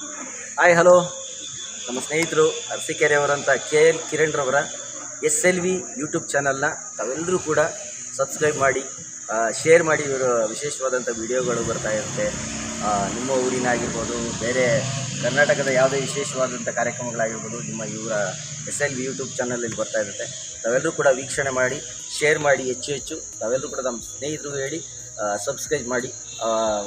Hi hello ನಮ್ಮ ಸ್ನೇಹಿತರು ಅರಸಿಕೆರೆಯವರಂಥ ಕೆ ಎಲ್ ಕಿರಣ್ರವರ ಎಸ್ ಎಲ್ ವಿ ಯೂಟ್ಯೂಬ್ ಚಾನಲ್ನ ತಾವೆಲ್ಲರೂ ಕೂಡ ಸಬ್ಸ್ಕ್ರೈಬ್ ಮಾಡಿ ಶೇರ್ ಮಾಡಿ ಇವರ ವಿಶೇಷವಾದಂಥ ವಿಡಿಯೋಗಳು ಬರ್ತಾ ಇರುತ್ತೆ. ನಿಮ್ಮ ಊರಿನ ಆಗಿರ್ಬೋದು ಬೇರೆ ಕರ್ನಾಟಕದ ಯಾವುದೇ ವಿಶೇಷವಾದಂಥ ಕಾರ್ಯಕ್ರಮಗಳಾಗಿರ್ಬೋದು, ನಿಮ್ಮ ಇವರ ಎಸ್ ಎಲ್ ವಿ ಯೂಟ್ಯೂಬ್ ಚಾನಲಲ್ಲಿ ಬರ್ತಾ ಇರುತ್ತೆ. ತಾವೆಲ್ಲರೂ ಕೂಡ ವೀಕ್ಷಣೆ ಮಾಡಿ ಶೇರ್ ಮಾಡಿ ಹೆಚ್ಚು ಹೆಚ್ಚು. ತಾವೆಲ್ಲರೂ ಕೂಡ ನಮ್ಮ ಸ್ನೇಹಿತರಿಗೂ ಹೇಳಿ ಸಬ್ಸ್ಕ್ರೈಬ್ ಮಾಡಿ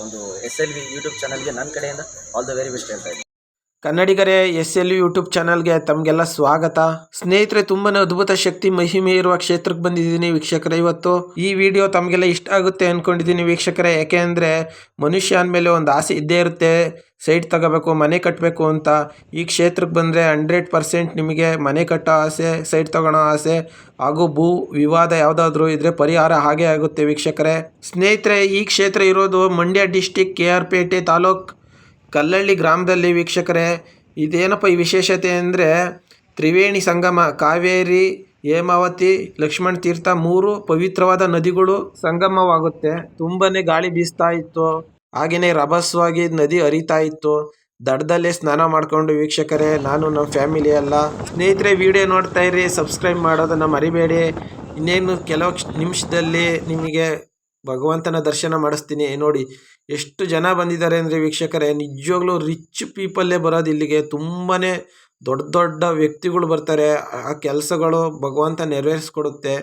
ಒಂದು ಎಸ್ ಎಲ್ ವಿ ಯೂಟ್ಯೂಬ್ ಚಾನಲ್ಗೆ ನನ್ನ ಕಡೆಯಿಂದ ಆಲ್ ದ ವೆರಿ ಬೆಸ್ಟ್ ಹೇಳ್ತಾ ಇದ್ದೀನಿ. ಕನ್ನಡಿಗರೇ ಎಸ್ ಎಲ್ ಯೂಟ್ಯೂಬ್ ಚಾನಲ್ಗೆ ತಮಗೆಲ್ಲ ಸ್ವಾಗತ. ಸ್ನೇಹಿತರೆ, ತುಂಬಾನೇ ಅದ್ಭುತ ಶಕ್ತಿ, ಮಹಿಮೆ ಇರುವ ಕ್ಷೇತ್ರಕ್ಕೆ ಬಂದಿದ್ದೀನಿ ವೀಕ್ಷಕರೇ. ಇವತ್ತು ಈ ವಿಡಿಯೋ ತಮಗೆಲ್ಲ ಇಷ್ಟ ಆಗುತ್ತೆ ಅಂದ್ಕೊಂಡಿದ್ದೀನಿ ವೀಕ್ಷಕರೇ. ಯಾಕೆ ಅಂದರೆ, ಮನುಷ್ಯ ಅಂದಮೇಲೆ ಒಂದು ಆಸೆ ಇದ್ದೇ ಇರುತ್ತೆ. ಸೈಟ್ ತಗೋಬೇಕು, ಮನೆ ಕಟ್ಟಬೇಕು ಅಂತ. ಈ ಕ್ಷೇತ್ರಕ್ಕೆ ಬಂದರೆ ಹಂಡ್ರೆಡ್ ಪರ್ಸೆಂಟ್ ನಿಮಗೆ ಮನೆ ಕಟ್ಟೋ ಆಸೆ, ಸೈಟ್ ತಗೊಳ್ಳೋ ಆಸೆ, ಹಾಗೂ ಭೂ ವಿವಾದ ಯಾವುದಾದ್ರೂ ಇದ್ರೆ ಪರಿಹಾರ ಹಾಗೆ ಆಗುತ್ತೆ ವೀಕ್ಷಕರೇ. ಸ್ನೇಹಿತರೆ, ಈ ಕ್ಷೇತ್ರ ಇರೋದು Mandya district K R Pete taluk. Kallahalli ಗ್ರಾಮದಲ್ಲಿ ವೀಕ್ಷಕರೇ, ಇದೇನಪ್ಪ ಈ ವಿಶೇಷತೆ ಅಂದರೆ ತ್ರಿವೇಣಿ ಸಂಗಮ, ಕಾವೇರಿ, ಹೇಮಾವತಿ, ಲಕ್ಷ್ಮಣ ತೀರ್ಥ ಮೂರು ಪವಿತ್ರವಾದ ನದಿಗಳು ಸಂಗಮವಾಗುತ್ತೆ. ತುಂಬನೇ ಗಾಳಿ ಬೀಸ್ತಾ ಇತ್ತು. ಹಾಗೆಯೇ ರಭಸವಾಗಿ ನದಿ ಹರಿತಾ ಇತ್ತು. ದಡದಲ್ಲೇ ಸ್ನಾನ ಮಾಡಿಕೊಂಡು ವೀಕ್ಷಕರೇ, ನಾನು ನಮ್ಮ ಫ್ಯಾಮಿಲಿ ಎಲ್ಲ ಸ್ನೇಹಿತರೆ, ವಿಡಿಯೋ ನೋಡ್ತಾ ಇರಿ, ಸಬ್ಸ್ಕ್ರೈಬ್ ಮಾಡೋದನ್ನು ಮರಿಬೇಡಿ. ಇನ್ನೇನು ಕೆಲವು ನಿಮಿಷದಲ್ಲಿ ನಿಮಗೆ ಭಗವಂತನ ದರ್ಶನ ಮಾಡಿಸ್ತೀನಿ. ನೋಡಿ, ಎಷ್ಟು ಜನ ಬಂದಿದ್ದಾರೆ ಅಂದರೆ ವೀಕ್ಷಕರೇ, ನಿಜವಾಗ್ಲೂ ರಿಚ್ ಪೀಪಲ್ಲೇ ಬರೋದು ಇಲ್ಲಿಗೆ. ತುಂಬಾ ದೊಡ್ಡ ದೊಡ್ಡ ವ್ಯಕ್ತಿಗಳು ಬರ್ತಾರೆ. ಆ ಕೆಲಸಗಳು ಭಗವಂತ ನೆರವೇರಿಸ್ಕೊಡುತ್ತೆ.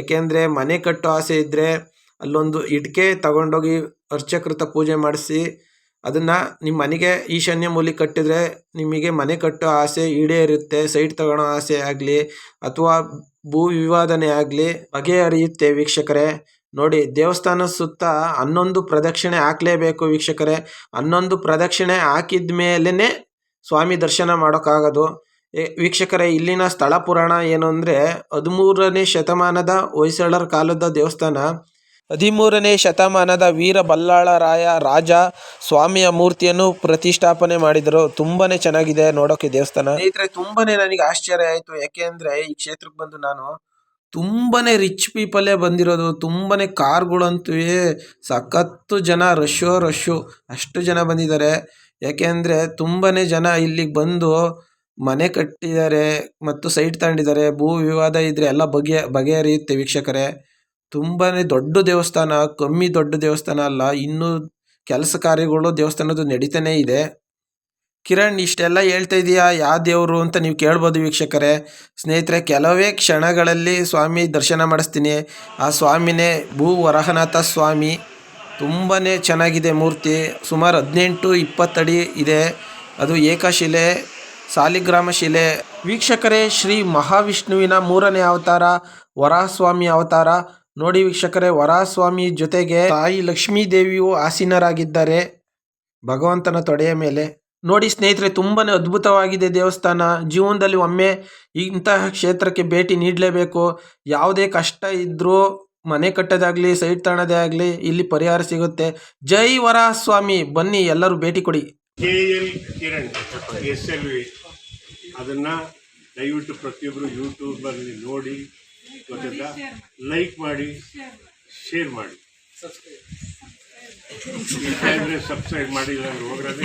ಏಕೆಂದರೆ ಮನೆ ಕಟ್ಟೋ ಆಸೆ ಇದ್ದರೆ ಅಲ್ಲೊಂದು ಇಟ್ಕೆ ತಗೊಂಡೋಗಿ ಅರ್ಚಕೃತ ಪೂಜೆ ಮಾಡಿಸಿ, ಅದನ್ನು ನಿಮ್ಮ ಮನೆಗೆ ಈಶಾನ್ಯ ಮೂಲೆ ಕಟ್ಟಿದರೆ ನಿಮಗೆ ಮನೆ ಕಟ್ಟೋ ಆಸೆ ಈಡೇರುತ್ತೆ ಸೈಟ್ ತಗೊಳ್ಳೋ ಆಸೆ ಆಗಲಿ, ಅಥವಾ ಭೂ ವಿವಾದನೆ ಆಗಲಿ ಬಗೆಹರಿಯುತ್ತೆ ವೀಕ್ಷಕರೇ. ನೋಡಿ, ದೇವಸ್ಥಾನ ಸುತ್ತ ಹನ್ನೊಂದು ಪ್ರದಕ್ಷಿಣೆ ಹಾಕಲೇಬೇಕು ವೀಕ್ಷಕರೇ. ಹನ್ನೊಂದು ಪ್ರದಕ್ಷಿಣೆ ಹಾಕಿದ ಮೇಲೇ ಸ್ವಾಮಿ ದರ್ಶನ ಮಾಡೋಕ್ಕಾಗೋದು. ವೀಕ್ಷಕರೇ, ಇಲ್ಲಿನ ಸ್ಥಳ ಪುರಾಣ ಏನು ಅಂದರೆ ಹದಿಮೂರನೇ ಶತಮಾನದ ಹೊಯ್ಸಳರ ಕಾಲದ ದೇವಸ್ಥಾನ. ಹದಿಮೂರನೇ ಶತಮಾನದ ವೀರ ಬಲ್ಲಾಳರಾಯ ರಾಜ ಸ್ವಾಮಿಯ ಮೂರ್ತಿಯನ್ನು ಪ್ರತಿಷ್ಠಾಪನೆ ಮಾಡಿದರು. ತುಂಬಾನೇ ಚೆನ್ನಾಗಿದೆ ನೋಡೋಕೆ ದೇವಸ್ಥಾನ. ಸ್ನೇಹಿತರೆ, ತುಂಬಾನೇ ನನಗೆ ಆಶ್ಚರ್ಯ ಆಯಿತು. ಯಾಕೆ ಈ ಕ್ಷೇತ್ರಕ್ಕೆ ಬಂದು ನಾನು ತುಂಬಾನೇ ರಿಚ್ ಪೀಪಲ್ಲೇ ಬಂದಿರೋದು, ತುಂಬನೇ ಕಾರ್ಗಳಂತೂ ಸಖತ್ತು ಜನ ರಶ್ಶೋ ರಶ್ಶು ಅಷ್ಟು ಜನ ಬಂದಿದ್ದಾರೆ. ಯಾಕೆಂದರೆ ತುಂಬನೇ ಜನ ಇಲ್ಲಿಗೆ ಬಂದು ಮನೆ ಕಟ್ಟಿದ್ದಾರೆ ಮತ್ತು ಸೈಟ್ ತಗೊಂಡಿದ್ದಾರೆ. ಭೂ ವಿವಾದ ಇದ್ರೆ ಎಲ್ಲ ಬಗೆ ಬಗೆಹರಿಯುತ್ತೆ ವೀಕ್ಷಕರೇ. ತುಂಬನೇ ದೊಡ್ಡ ದೇವಸ್ಥಾನ, ಕಮ್ಮಿ ದೊಡ್ಡ ದೇವಸ್ಥಾನ ಅಲ್ಲ, ಇನ್ನೂ ಕೆಲಸ ಕಾರ್ಯಗಳು ದೇವಸ್ಥಾನದ್ದು ನಡೀತಾನೇ ಇದೆ. ಕಿರಣ್, ಇಷ್ಟೆಲ್ಲ ಹೇಳ್ತಾ ಇದೀಯಾ? ಯಾವ ದೇವರು ಅಂತ ನೀವು ಕೇಳ್ಬೋದು ವೀಕ್ಷಕರೇ. ಸ್ನೇಹಿತರೆ, ಕೆಲವೇ ಕ್ಷಣಗಳಲ್ಲಿ ಸ್ವಾಮಿ ದರ್ಶನ ಮಾಡಿಸ್ತೀನಿ. ಆ ಸ್ವಾಮಿನೇ ಭೂ ವರಹನಾಥ ಸ್ವಾಮಿ. ತುಂಬಾ ಚೆನ್ನಾಗಿದೆ ಮೂರ್ತಿ. ಸುಮಾರು ಹದಿನೆಂಟು ಇಪ್ಪತ್ತಡಿ ಇದೆ. ಅದು ಏಕಶಿಲೆ, ಸಾಲಿಗ್ರಾಮ ಶಿಲೆ. ವೀಕ್ಷಕರೇ, ಶ್ರೀ ಮಹಾವಿಷ್ಣುವಿನ ಮೂರನೇ ಅವತಾರ, ವರಾಹಸ್ವಾಮಿ ಅವತಾರ. ನೋಡಿ ವೀಕ್ಷಕರೇ, ವರಾಹಸ್ವಾಮಿ ಜೊತೆಗೆ ತಾಯಿ ಲಕ್ಷ್ಮೀ ದೇವಿಯು ಆಸೀನರಾಗಿದ್ದಾರೆ. ಭಗವಂತನ ತೊಡೆಯ ಮೇಲೆ. ನೋಡಿ ಸ್ನೇಹಿತರೆ ತುಂಬಾ ಅದ್ಭುತವಾಗಿದೆ ದೇವಸ್ಥಾನ. ಜೀವನದಲ್ಲಿ ಒಮ್ಮೆ ಇಂತಹ ಕ್ಷೇತ್ರಕ್ಕೆ ಭೇಟಿ ನೀಡಲೇಬೇಕು. ಯಾವುದೇ ಕಷ್ಟ ಇದ್ದರೂ ಮನೆ ಕಟ್ಟೋದಾಗಲಿ ಸೈಟ್ ತಾಣದೇ ಆಗಲಿ, ಇಲ್ಲಿ ಪರಿಹಾರ ಸಿಗುತ್ತೆ. ಜೈ ವರ ಸ್ವಾಮಿ ಬನ್ನಿ, ಎಲ್ಲರೂ ಭೇಟಿ ಕೊಡಿ. ಅದನ್ನು ದಯವಿಟ್ಟು ಪ್ರತಿಯೊಬ್ಬರು ಯೂಟ್ಯೂಬಲ್ಲಿ ನೋಡಿ ಲೈಕ್ ಮಾಡಿ, ಶೇರ್ ಮಾಡಿ. ಸಬ್ಸ್ಕ್ರೈಬ್ ಮಾಡಿಲ್ಲ ಹೋಗ್ರದೆ.